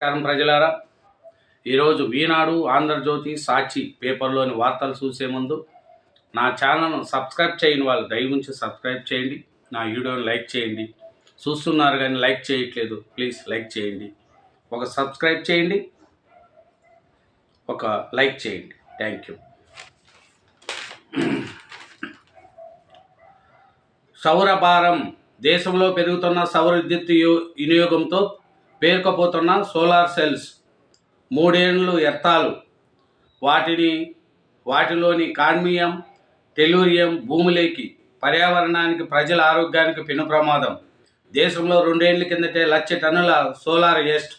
నమస్కారం ప్రజలారా. ఈరోజు ఈనాడు ఆంధ్రజ్యోతి సాక్షి పేపర్లోని వార్తలు చూసే ముందు నా ఛానల్ను సబ్స్క్రైబ్ చేయని వాళ్ళు దయవుంచి సబ్స్క్రైబ్ చేయండి. నా వీడియోని లైక్ చేయండి. చూస్తున్నారు కానీ లైక్ చేయట్లేదు. ప్లీజ్ లైక్ చేయండి. ఒక సబ్స్క్రైబ్ చేయండి. ఒక లైక్ చేయండి. Thank you. సౌర భారం దేశంలో పెరుగుతున్న సౌర విద్యుత్ వినియోగంతో పేరుకుపోతున్న సోలార్ సెల్స్ మూడేళ్ళు ఎత్తాలు. వాటిని వాటిలోని కాడ్మియం టెలూరియం భూములేకి పర్యావరణానికి ప్రజల ఆరోగ్యానికి పెను ప్రమాదం. దేశంలో రెండేళ్ళ కిందటే లక్ష టన్నుల సోలార్ వేస్ట్.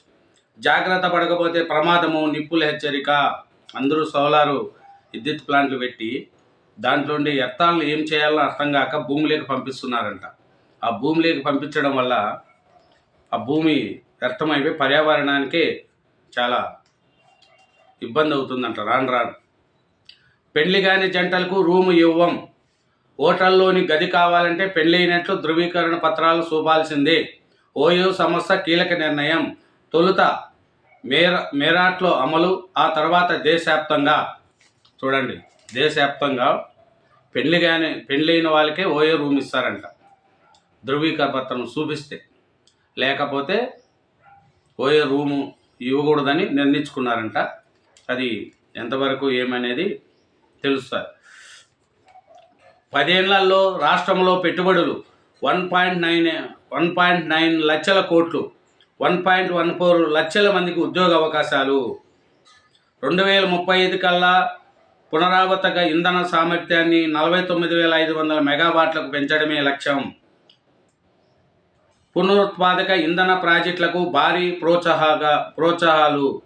జాగ్రత్త పడకపోతే ప్రమాదము నిప్పుల హెచ్చరిక. అందరూ సోలారు విద్యుత్ ప్లాంట్లు పెట్టి దాంట్లో ఉండే ఎత్తాలను ఏం చేయాలో అర్థం కాక భూమిలోకి పంపిస్తున్నారంట. ఆ భూమిలోకి పంపించడం వల్ల ఆ భూమి వ్యర్థమైపోయి పర్యావరణానికి చాలా ఇబ్బంది అవుతుందంట రాను రాను. పెళ్ళి కాని జంటలకు రూము ఇవ్వం. హోటల్లోని గది కావాలంటే పెళ్ళైనట్లు ధృవీకరణ పత్రాలు చూపాల్సిందే. ఓయో సంస్థ కీలక నిర్ణయం. తొలుత మేర మేరాట్లో అమలు ఆ తర్వాత దేశవ్యాప్తంగా. చూడండి దేశవ్యాప్తంగా పెళ్ళి కానీ పెళ్ళైన వాళ్ళకే ఓయో రూమ్ ఇస్తారంట. ధృవీకరణ పత్రం చూపిస్తే. లేకపోతే పోయే రూము ఇవ్వకూడదని నిర్ణయించుకున్నారంట. అది ఎంతవరకు ఏమనేది తెలుస్తుంది పదేళ్ళలో రాష్ట్రంలో పెట్టుబడులు one point nine one point nine లక్షల కోట్లు వన్ పాయింట్ వన్ ఫోర్ లక్షల మందికి ఉద్యోగ అవకాశాలు. రెండు వేల ముప్పై ఐదు కల్లా పునరావృతక ఇంధన సామర్థ్యాన్ని నలభై తొమ్మిది వేల ఐదు వందల మెగావాట్లకు పెంచడమే లక్ష్యం. పునరుత్పాదక ఇంధన ప్రాజెక్టులకు భారీ ప్రోత్సాహగా ప్రోత్సాహాలు.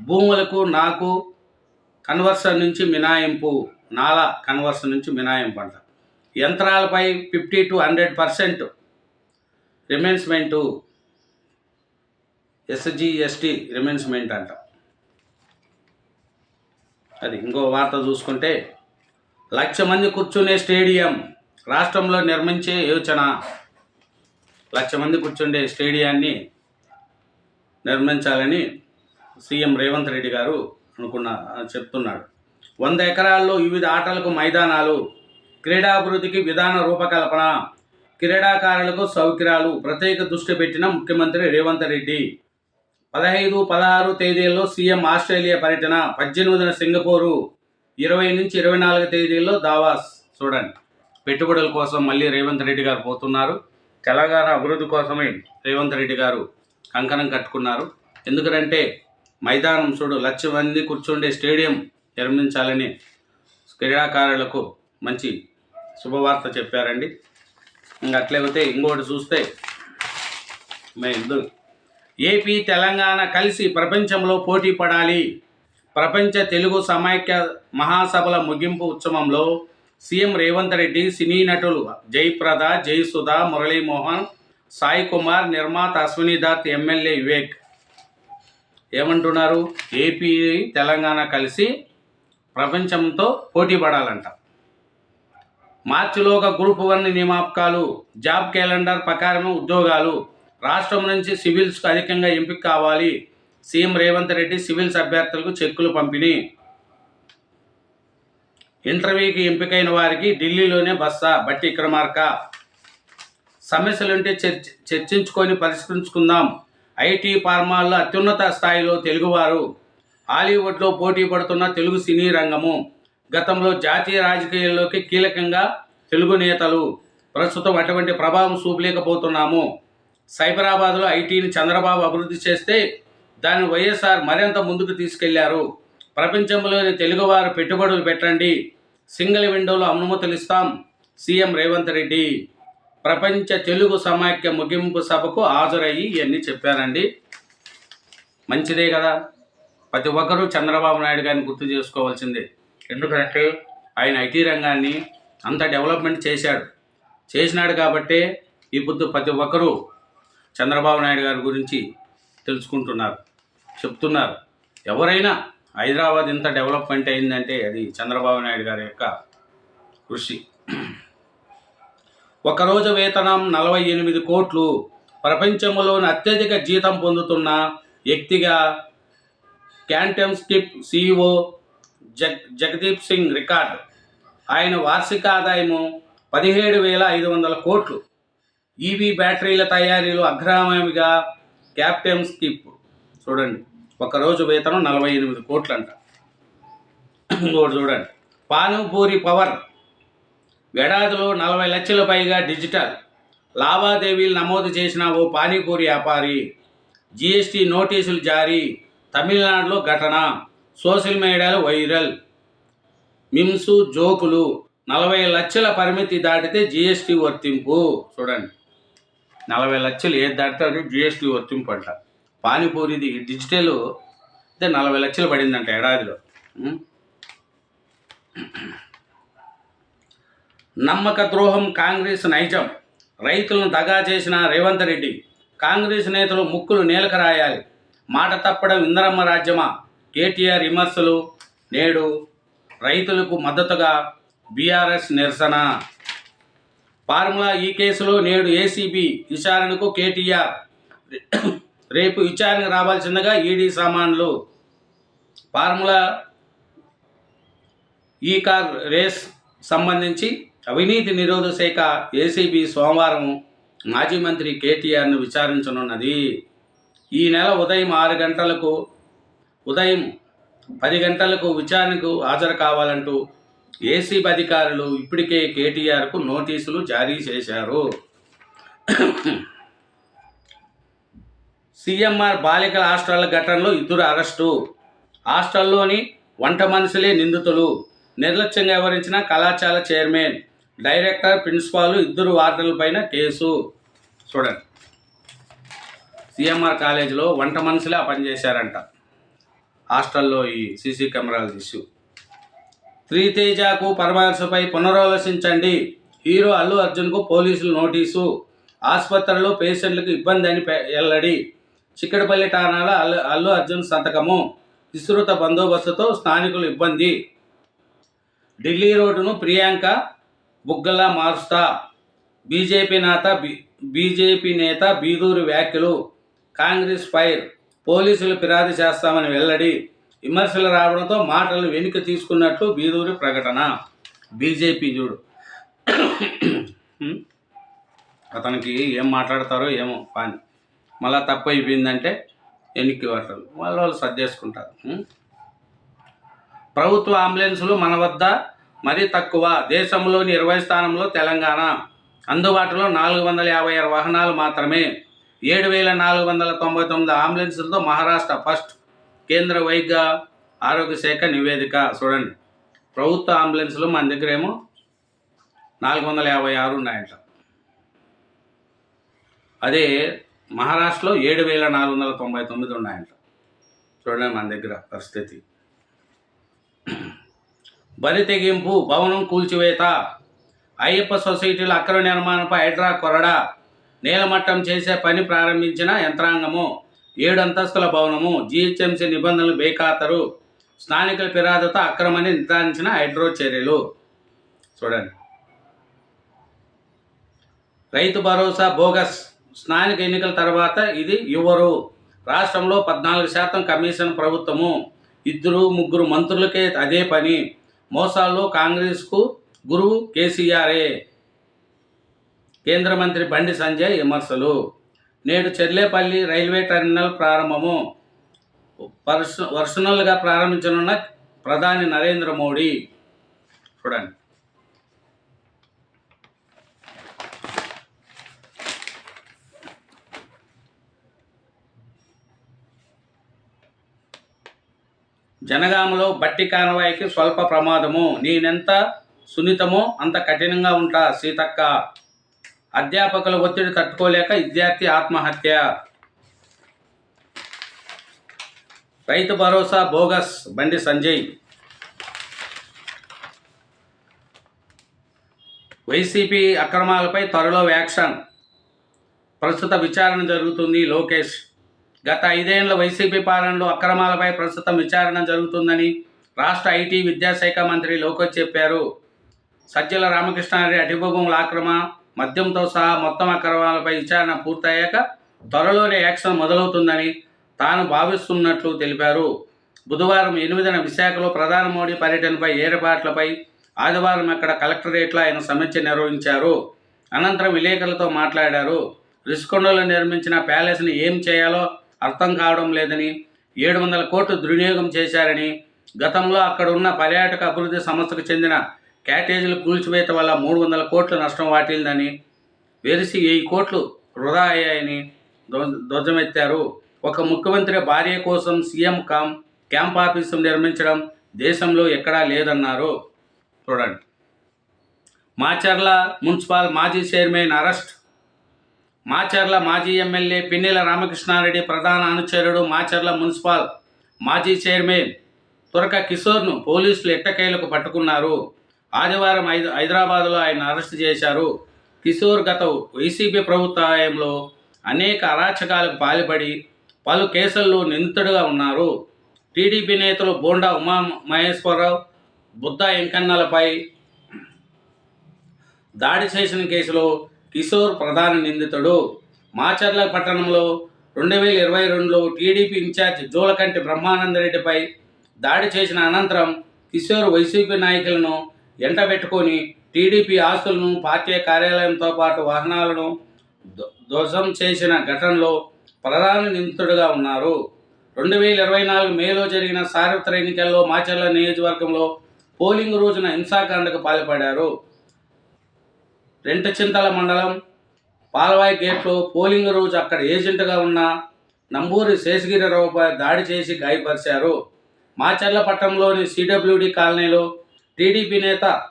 భూములకు నాకు కన్వర్షన్ నుంచి మినాయింపు నాల కన్వర్షన్ నుంచి మినాయింపు అంట. యంత్రాలపై fifty to hundred percent reimbursement SGST reimbursement అంట. అది ఇంకో వార్త చూసుకుంటే లక్ష మంది కూర్చునే స్టేడియం రాష్ట్రంలో నిర్మించే యోచన. లక్ష మంది కూర్చుండే స్టేడియాన్ని నిర్మించాలని సీఎం రేవంత్ రెడ్డి గారు అనుకున్న చెప్తున్నాడు. వంద ఎకరాల్లో వివిధ ఆటలకు మైదానాలు క్రీడాభివృద్ధికి విధాన రూపకల్పన క్రీడాకారులకు సౌకర్యాలు ప్రత్యేక దృష్టి పెట్టిన ముఖ్యమంత్రి రేవంత్ రెడ్డి. పదహైదు పదహారు తేదీల్లో సీఎం ఆస్ట్రేలియా పర్యటన పద్దెనిమిదిన సింగపూరు ఇరవై నుంచి ఇరవై నాలుగు తేదీల్లో దావాస్. చూడండి పెట్టుబడుల కోసం మళ్ళీ రేవంత్ రెడ్డి గారు పోతున్నారు. తెలంగాణ అభివృద్ధి కోసమే రేవంత్ రెడ్డి గారు కంకణం కట్టుకున్నారు. ఎందుకంటే మైదానం చూడు లక్ష మంది కూర్చుండే స్టేడియం నిర్మించాలని క్రీడాకారులకు మంచి శుభవార్త చెప్పారండి. ఇంకా అట్లేకపోతే ఇంకోటి చూస్తే మేము ఏపీ తెలంగాణ కలిసి ప్రపంచంలో పోటీ పడాలి. ప్రపంచ తెలుగు సమైక్య మహాసభల ముగింపు ఉత్సవంలో సీఎం రేవంత్ రెడ్డి సినీ నటులు జయప్రద జయసుధ మురళీమోహన్ సాయి కుమార్ నిర్మాత అశ్విని దత్ ఎమ్మెల్యే వివేక్. ఏమంటున్నారు? ఏపీ తెలంగాణ కలిసి ప్రపంచంతో పోటీ పడాలంట. మార్చిలో ఒక గ్రూప్ వన్ నియామకాలు జాబ్ క్యాలెండర్ ప్రకారం ఉద్యోగాలు. రాష్ట్రం నుంచి సివిల్స్కు అధికంగా ఎంపిక కావాలి. సీఎం రేవంత్ రెడ్డి సివిల్స్ అభ్యర్థులకు చెక్కులు పంపిణీ. ఇంటర్వ్యూకి ఎంపికైన వారికి ఢిల్లీలోనే బస్సా బట్టి విక్రమార్క సమస్యలుంటే చర్చ చర్చించుకొని పరిష్కరించుకుందాం. ఐటీ ఫార్మాల్లో అత్యున్నత స్థాయిలో తెలుగువారు. హాలీవుడ్లో పోటీ పడుతున్న తెలుగు సినీ రంగము. గతంలో జాతీయ రాజకీయాల్లోకి కీలకంగా తెలుగు నేతలు. ప్రస్తుతం అటువంటి ప్రభావం చూపలేకపోతున్నాము. సైబరాబాద్లో ఐటీని చంద్రబాబు అభివృద్ధి చేస్తే దాన్ని వైఎస్ఆర్ మరింత ముందుకు తీసుకెళ్ళారు. ప్రపంచంలోని తెలుగువారు పెట్టుబడులు పెట్టండి. సింగిల్ విండోలో అనుమతులు ఇస్తాం సీఎం రేవంత్ రెడ్డి ప్రపంచ తెలుగు సమాఖ్య ముగింపు సభకు హాజరయ్యి ఇవన్నీ చెప్పారండి. మంచిదే కదా. ప్రతి ఒక్కరూ చంద్రబాబు నాయుడు గారిని గుర్తు చేసుకోవాల్సిందే. ఎందుకంటే ఆయన ఐటీ రంగాన్ని అంత డెవలప్మెంట్ చేశాడు. చేసినాడు కాబట్టే ఇప్పుడు ప్రతి ఒక్కరూ చంద్రబాబు నాయుడు గారి గురించి తెలుసుకుంటున్నారు చెప్తున్నారు. ఎవరైనా హైదరాబాద్ ఇంత డెవలప్మెంట్ అయిందంటే అది చంద్రబాబు నాయుడు గారి యొక్క కృషి. ఒకరోజు వేతనం నలభై ఎనిమిది కోట్లు ప్రపంచంలోని అత్యధిక జీతం పొందుతున్న వ్యక్తిగా QuantumScape CEO Jag Jagdeep Singh record. ఆయన వార్షిక ఆదాయము పదిహేడు వేల ఐదు వందల కోట్లు. ఈవీ బ్యాటరీల తయారీలో అగ్రగామిగా క్యాప్టెన్ స్కిప్. చూడండి. ఒకరోజు వేతనం నలభై ఎనిమిది కోట్లంట. ఇంకోటి చూడండి. పానుపూరి పవర్. ఏడాదిలో నలభై లక్షల పైగా డిజిటల్. లావాదేవీలు నమోదు చేసిన ఓ పానీపూరి వ్యాపారి జీఎస్టీ నోటీసులు జారీ. తమిళనాడులో ఘటన. సోషల్ మీడియాలో వైరల్. మిమ్సు జోకులు. నలభై లక్షల పరిమితి దాటితే జీఎస్టీ వర్తింపు. చూడండి. నలభై లక్షలు ఏది దాటితే అది జీఎస్టీ వర్తింపు అంట. పానీపూరిది డిజిటల్ అయితే నలభై లక్షలు పడిందంట ఏడాదిలో. నమ్మక ద్రోహం కాంగ్రెస్ నైజం. రైతులను దగా చేసిన రేవంత్ రెడ్డి. కాంగ్రెస్ నేతలు ముక్కులు నేలకు రాయాలి. మాట తప్పడం ఇందరమ్మ రాజ్యమా? కేటీఆర్ విమర్శలు నేడు రైతులకు మద్దతుగా బీఆర్ఎస్ నిరసన. ఫార్ములా ఈ కేసులో నేడు ఏసీబీ విచారణకు కేటీఆర్ రేపు విచారణకు రావాల్సిందిగా ఈడీ సామాన్లు ఫార్ములా ఈ కార్ రేస్ సంబంధించి అవినీతి నిరోధక శాఖ ఏసీబీ సోమవారం మాజీ మంత్రి కేటీఆర్ను విచారించనున్నది. ఈ నెల ఉదయం ఆరు గంటలకు ఉదయం పది గంటలకు విచారణకు హాజరు కావాలంటూ ఏసీబీ అధికారులు ఇప్పటికే కేటీఆర్కు నోటీసులు జారీ చేశారు. సీఎంఆర్ బాలికల హాస్టల్ ఘటనలో ఇద్దరు అరెస్టు. హాస్టల్లోని వంట మనుషులే నిందితులు. నిర్లక్ష్యంగా వ్యవహరించిన కళాశాల చైర్మన్ డైరెక్టర్ ప్రిన్సిపాల్ ఇద్దరు వార్డులపైన కేసు. చూడండి. సిఎంఆర్ కాలేజీలో వంట మనుషులే పనిచేశారంట హాస్టల్లో ఈ సీసీ కెమెరాలు తీసు. త్రితేజకు పరమర్శపై పునరాలోచించండి. హీరో అల్లు అర్జున్కు పోలీసులు నోటీసు. ఆసుపత్రిలో పేషెంట్లకు ఇబ్బంది అని వెల్లడి. చిక్కడపల్లి ఠాణాల అల్లు అల్లు అర్జున్ సంతకము విస్తృత బందోబస్తుతో స్థానికులు ఇబ్బంది. ఢిల్లీ రోడ్డును ప్రియాంక బుగ్గలా మారుస్తా. బీజేపీ నేత బీజేపీ నేత బీదూరి వ్యాఖ్యలు. కాంగ్రెస్ ఫైర్ పోలీసులు ఫిర్యాదు చేస్తామని వెల్లడి. విమర్శలు రావడంతో మాటలు వెనుక తీసుకున్నట్లు బీదూరి ప్రకటన. బీజేపీ చూడు. అతనికి ఏం మాట్లాడతారో ఏమో పాని. మళ్ళా తప్పు అయిపోయిందంటే వెనక్కి పడతారు వాళ్ళు వాళ్ళు సర్దేసుకుంటారు ప్రభుత్వ అంబులెన్సులు మన వద్ద మరీ తక్కువ. దేశంలోని ఇరవై స్థానంలో తెలంగాణ. అందుబాటులో నాలుగు వందల యాభై ఆరు వాహనాలు మాత్రమే. ఏడు వేల నాలుగు వందల తొంభై తొమ్మిది అంబులెన్సులతో మహారాష్ట్ర ఫస్ట్ కేంద్ర వైద్య ఆరోగ్య శాఖ నివేదిక. చూడండి. ప్రభుత్వ అంబులెన్సులు మన దగ్గర ఏమో నాలుగు వందల యాభై ఆరు ఉన్నాయంట. అదే మహారాష్ట్రలో ఏడు వేల నాలుగు వందల తొంభై తొమ్మిది ఉన్నాయంట. చూడండి మన దగ్గర పరిస్థితి. బలి తెగింపు భవనం కూల్చివేత అయ్యప్ప సొసైటీల అక్రమ నిర్మాణంపై హైడ్రా కొరడా నేలమట్టం చేసే పని ప్రారంభించిన యంత్రాంగము ఏడు అంతస్తుల భవనము జీహెచ్ఎంసీ నిబంధనలు బేఖాతరు స్థానికుల ఫిర్యాదుతో అక్రమని నిర్ధారించిన హైడ్రో చర్యలు. చూడండి. రైతు భరోసా బోగస్. స్థానిక ఎన్నికల తర్వాత ఇది ఇవ్వరు రాష్ట్రంలో పద్నాలుగు శాతం కమిషన్ ప్రభుత్వము. ఇద్దరు ముగ్గురు మంత్రులకే అదే పని. మోసాల్లో కాంగ్రెస్కు గురువు కేసీఆరే. కేంద్ర మంత్రి బండి సంజయ్ విమర్శలు. నేడు చెర్లేపల్లి రైల్వే టెర్మినల్ ప్రారంభము. పర్స వర్షనల్గా ప్రారంభించనున్న ప్రధాని నరేంద్ర మోడీ. చూడండి. జనగామలో బట్టి కానవాయికి స్వల్ప ప్రమాదము. నేనెంత సున్నితమో అంత కఠినంగా ఉంటా సీతక్క. అధ్యాపకుల ఒత్తిడి తట్టుకోలేక విద్యార్థి ఆత్మహత్య. రైతు భరోసా బోగస్ బండి సంజయ్. వైసీపీ అక్రమాలపై త్వరలో యాక్షన్. ప్రస్తుత విచారణ జరుగుతుంది లోకేష్. గత ఐదేళ్ళ వైసీపీ పాలనలో అక్రమాలపై ప్రస్తుతం విచారణ జరుగుతుందని రాష్ట్ర ఐటీ విద్యాశాఖ మంత్రి లోకేష్ చెప్పారు. సజ్జల రామకృష్ణారెడ్డి అటిభూముల ఆక్రమ మద్యంతో సహా మొత్తం అక్రమాలపై విచారణ పూర్తయ్యాక త్వరలోనే యాక్షన్ మొదలవుతుందని తాను భావిస్తున్నట్లు తెలిపారు. బుధవారం ఎనిమిదిన విశాఖలో ప్రధాని మోడీ పర్యటనపై ఏర్పాట్లపై ఆదివారం అక్కడ కలెక్టరేట్లో ఆయన సమీక్ష నిర్వహించారు. అనంతరం విలేకరులతో మాట్లాడారు. రిషికొండలో నిర్మించిన ప్యాలెస్ని ఏం చేయాలో అర్థం కావడం లేదని ఏడు వందల కోట్లు దుర్వినియోగం చేశారని గతంలో అక్కడ ఉన్న పర్యాటక అభివృద్ధి సంస్థకు చెందిన క్యాటేజీలు కూల్చివేత వల్ల మూడు వందల కోట్ల నష్టం వాటిల్దని వెరిసి వెయ్యి కోట్లు వృధా అయ్యాయని ధ్వజమెత్తారు. ఒక ముఖ్యమంత్రి భార్య కోసం సీఎం కామ్ క్యాంప్ ఆఫీసు నిర్మించడం దేశంలో ఎక్కడా లేదన్నారు. చూడండి. మాచర్ల మున్సిపల్ మాజీ చైర్మన్ అరెస్ట్ మాచర్ల మాజీ ఎమ్మెల్యే పిన్నెల రామకృష్ణారెడ్డి ప్రధాన అనుచరుడు మాచర్ల మున్సిపల్ మాజీ చైర్మన్ తురక కిషోర్ను పోలీసులు ఎట్టకేలకు పట్టుకున్నారు. ఆదివారం ఐదు హైదరాబాద్లో ఆయన అరెస్ట్ చేశారు. కిషోర్ గత వైసీపీ ప్రభుత్వ హయాంలో అనేక అరాచకాలకు పాల్పడి పలు కేసుల్లో నిందితుడుగా ఉన్నారు. టీడీపీ నేతలు బోండా ఉమా మహేశ్వరరావు బుద్ధ వెంకన్నలపై దాడి చేసిన కేసులో కిషోర్ ప్రధాన నిందితుడు. మాచర్ల పట్టణంలో రెండు వేల ఇరవై రెండులో టీడీపీ ఇన్ఛార్జ్ జోలకంటి బ్రహ్మానందరెడ్డిపై దాడి చేసిన అనంతరం కిషోర్ వైసీపీ నాయకులను ఎంటబెట్టుకొని టీడీపీ ఆస్తులను పార్టీ కార్యాలయంతో పాటు వాహనాలను ధ్వజం చేసిన ఘటనలో ప్రధాన నిందితుడిగా ఉన్నారు. రెండు వేల ఇరవై నాలుగు మేలో జరిగిన సార్వత్రిక ఎన్నికల్లో మాచర్ల నియోజకవర్గంలో పోలింగ్ రోజున హింసాకాండకు పాల్పడారు. రెంటచింతల మండలం పాలవాయి గేట్లో పోలింగ్ రోజు అక్కడ ఏజెంట్గా ఉన్న నంబూరి శేషగిరిరావుపై దాడి చేసి గాయపరిచారు. మాచర్ల పట్టణంలోని సిడబ్ల్యూడి కాలనీలో టీడీపీ నేత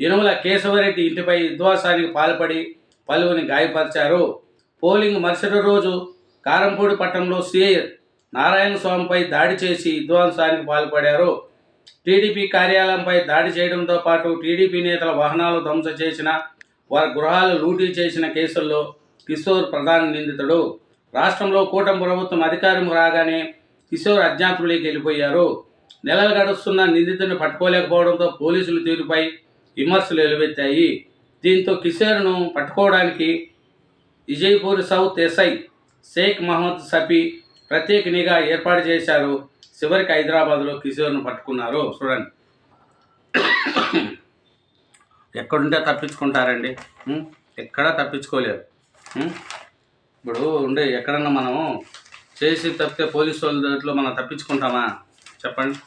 యనుమల కేశవరెడ్డి ఇంటిపై విధ్వాసానికి పాల్పడి పలువురిని గాయపరిచారు. పోలింగ్ మరుసటి రోజు కారంపూడి పట్టణంలో సిఐ నారాయణ స్వామిపై దాడి చేసి విధ్వంసానికి పాల్పడారు. టీడీపీ కార్యాలయంపై దాడి చేయడంతో పాటు టీడీపీ నేతల వాహనాలు ధ్వంసం చేసిన వారి గృహాలు లూటీ చేసిన కేసుల్లో కిషోర్ ప్రధాన నిందితుడు. రాష్ట్రంలో కూటమి ప్రభుత్వం అధికారం రాగానే కిషోర్ అజ్ఞాతులకి వెళ్ళిపోయారు. నెలలు గడుస్తున్న నిందితుడిని పట్టుకోలేకపోవడంతో పోలీసులు తీరుపై విమర్శలు వెలువెత్తాయి. దీంతో కిషోర్ను పట్టుకోవడానికి విజయపూర్ సౌత్ ఎస్ఐ షేక్ మహమ్మద్ సఫీ ప్రత్యేక నిఘా ఏర్పాటు చేశారు. చివరికి హైదరాబాద్లో కిషోర్ను పట్టుకున్నారు. చూడండి. ఎక్కడుంటే తప్పించుకుంటారండి. ఎక్కడా తప్పించుకోలేరు. ఇప్పుడు ఉండే ఎక్కడన్నా మనం చేసి తప్పితే పోలీసు వాళ్ళ దాంట్లో మనం తప్పించుకుంటామా? చెప్పండి.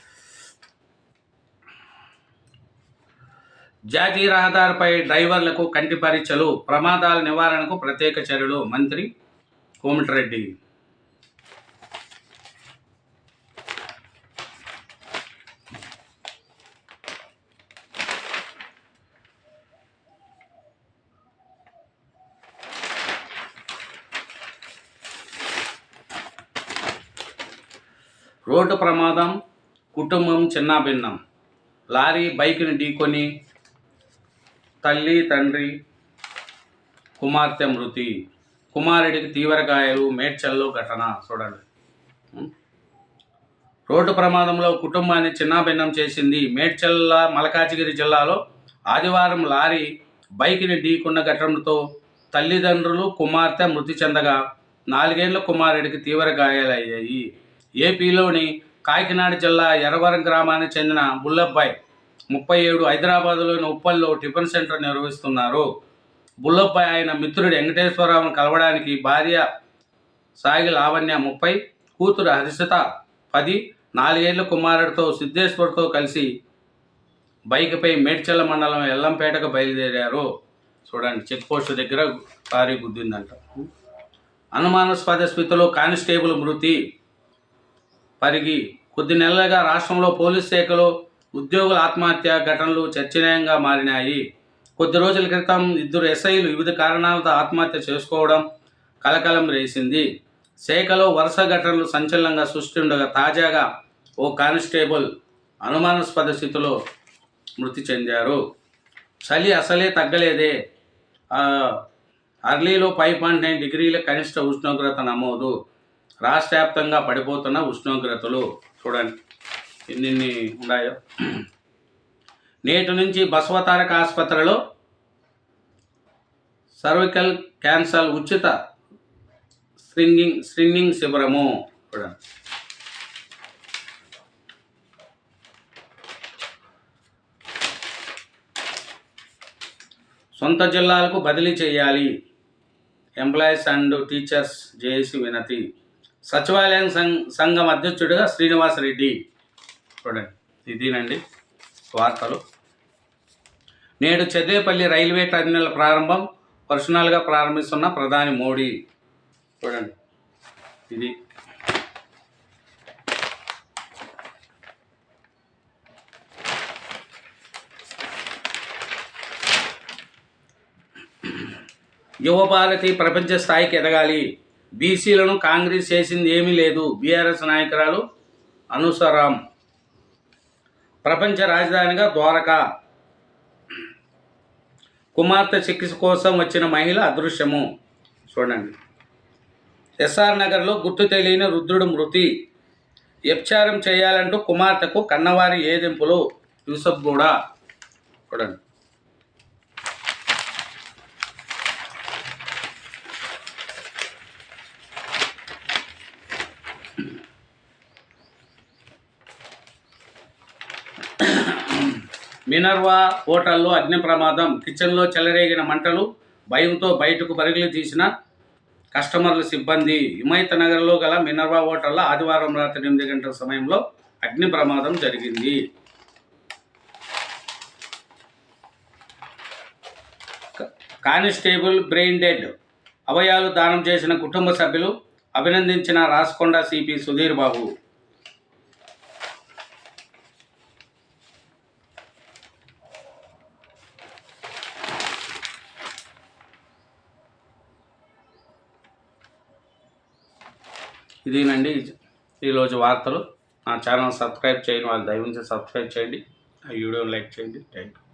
జాతీయ రహదారిపై డ్రైవర్లకు కంటి పరీక్షలు ప్రమాదాల నివారణకు ప్రత్యేక చర్యలు మంత్రి కోమటిరెడ్డి. రోడ్డు ప్రమాదం కుటుంబం చిన్నాభిన్నం. లారీ బైక్ని ఢీకొని తల్లి తండ్రి కుమార్తె మృతి. కుమారుడికి తీవ్ర గాయాలు మేడ్చల్లో ఘటన. చూడండి. రోడ్డు ప్రమాదంలో కుటుంబాన్ని చిన్నాభిన్నం చేసింది మేడ్చల్ల మలకాజిగిరి జిల్లాలో ఆదివారం లారీ బైక్ని ఢీకున్న ఘటనతో తల్లిదండ్రులు కుమార్తె మృతి చెందగా నాలుగేళ్ళ కుమారుడికి తీవ్ర గాయాలయ్యాయి. ఏపీలోని కాకినాడ జిల్లా ఎర్రవరం గ్రామానికి చెందిన బుల్లబ్బాయ్ ముప్పై ఏడు హైదరాబాద్లోని ఉప్పల్లో టిఫిన్ సెంటర్ నిర్వహిస్తున్నారు. బుల్లబ్బాయ్ ఆయన మిత్రుడు వెంకటేశ్వరరావును కలవడానికి భార్య సాగి లావణ్య ముప్పై కూతురు హర్షిత పది నాలుగేళ్ళ కుమారుడితో సిద్ధేశ్వర్తో కలిసి బైక్పై మేడ్చల్ల మండలం ఎల్లంపేటకు బయలుదేరారు. చూడండి చెక్ పోస్ట్ దగ్గర కారీ గుద్దిందంట. అనుమానాస్పద స్థితిలో కానిస్టేబుల్ మృతి పరిగి కొద్ది నెలలుగా రాష్ట్రంలో పోలీస్ శాఖలో ఉద్యోగుల ఆత్మహత్య ఘటనలు చర్చనీయంగా మారినాయి. కొద్ది రోజుల క్రితం ఇద్దరు ఎస్ఐలు వివిధ కారణాలతో ఆత్మహత్య చేసుకోవడం కలకలం రేసింది. శాఖలో వరుస ఘటనలు సంచలనంగా సృష్టిండగా తాజాగా ఓ కానిస్టేబుల్ అనుమానాస్పద స్థితిలో మృతి చెందారు. చలి అసలే తగ్గలేదే. అర్లీలో ఫైవ్ పాయింట్ నైన్ డిగ్రీల కనిష్ట ఉష్ణోగ్రత నమోదు. రాష్ట్ర వ్యాప్తంగా పడిపోతున్న ఉష్ణోగ్రతలు చూడండి. ఎన్ని ఉన్నాయో. నేటి నుంచి బసవతారక ఆసుపత్రిలో సర్వికల్ క్యాన్సర్ ఉచిత స్ట్రింగింగ్ స్ట్రింగింగ్ శిబిరము. చూడండి. సొంత జిల్లాలకు బదిలీ చేయాలి. ఎంప్లాయీస్ అండ్ టీచర్స్ జేఏసీ వినతి. సచివాలయం సంఘం అధ్యక్షుడిగా శ్రీనివాసరెడ్డి చూడండి ఇదేనండి వార్తలు. నేడు చెదేపల్లి రైల్వే టర్మినల్ ప్రారంభం పర్సనల్గా ప్రారంభిస్తున్న ప్రధాని మోడీ. చూడండి ఇది. యువ భారతి ప్రపంచ స్థాయికి ఎదగాలి. బీసీలను కాంగ్రెస్ చేసింది ఏమీ లేదు. బీఆర్ఎస్ నాయకురాలు అనుసరాం. ప్రపంచ రాజధానిగా ద్వారకా. కుమార్తె చికిత్స కోసం వచ్చిన మహిళ అదృశ్యము. చూడండి. ఎస్ఆర్ నగర్లో గుర్తు తెలియని రుద్రుడు మృతి. వ్యభిచారం చేయాలంటూ కుమార్తెకు కన్నవారి ఏదింపులు యూసఫ్ కూడా చూడండి. మినర్వా హోటల్లో అగ్ని ప్రమాదం కిచెన్లో చెలరేగిన మంటలు భయంతో బయటకు పరుగులు తీసిన కస్టమర్ల సిబ్బంది. హిమాయత్ నగర్లో గల మినర్వా హోటల్లో ఆదివారం రాత్రి ఎనిమిది గంటల సమయంలో అగ్ని ప్రమాదం జరిగింది. కానిస్టేబుల్ బ్రెయిన్ డెడ్ అవయాలు దానం చేసిన కుటుంబ సభ్యులు అభినందించిన రాసుకొండ సిపి సుధీర్ బాబు. ఇదేనండి. ఈరోజు వార్తలు. నా ఛానల్ సబ్స్క్రైబ్ చేయని వాళ్ళు దయవుంచి సబ్స్క్రైబ్ చేయండి. ఆ వీడియో లైక్ చేయండి. Thank you